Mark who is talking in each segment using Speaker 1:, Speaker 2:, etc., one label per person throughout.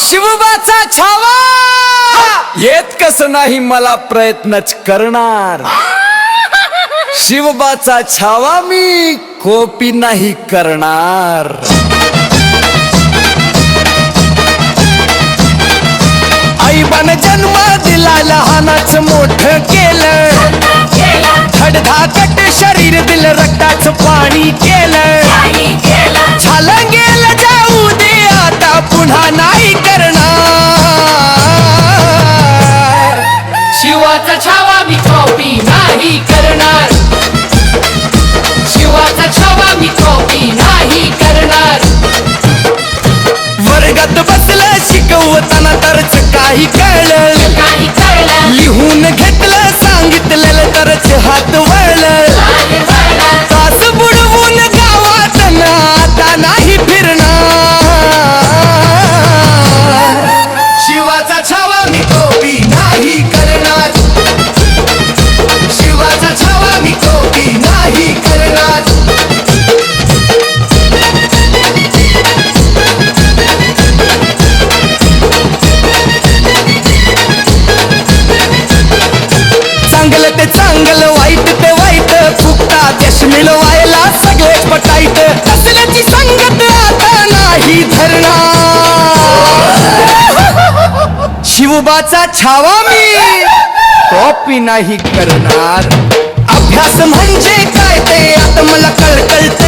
Speaker 1: शिवबाचा छावा! येत कस नाही मला प्रयत्नच करणार. शिवबाचा छावा मी कोपी नाही करणार. आईबान जन्म दिला लहानाच मोठ केलं. धडधाकट शरीर दिलं
Speaker 2: ही
Speaker 1: कर ते चांगलं वाईट ते वाईट. फुकता चष्मील व्हायला सगळेच पटाईत. असल्याची संगत आता नाही धरणार. शिवबाचा छावा मी. कॉपी नाही करणार. अभ्यास म्हणजे काय ते? आता मला
Speaker 2: कळकळत.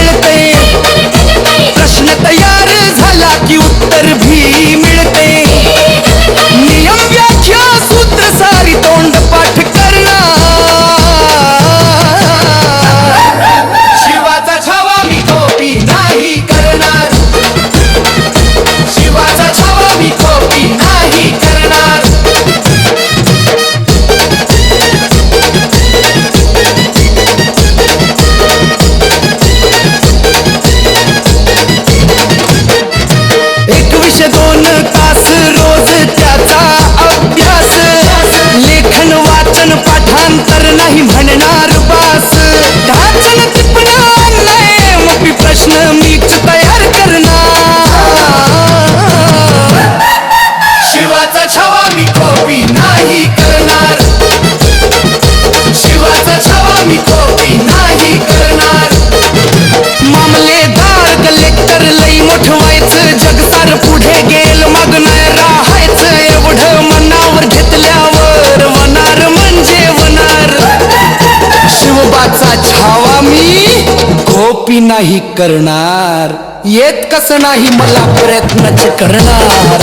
Speaker 2: नाही करणार.
Speaker 1: येत कस नाही मला प्रयत्नच करणार.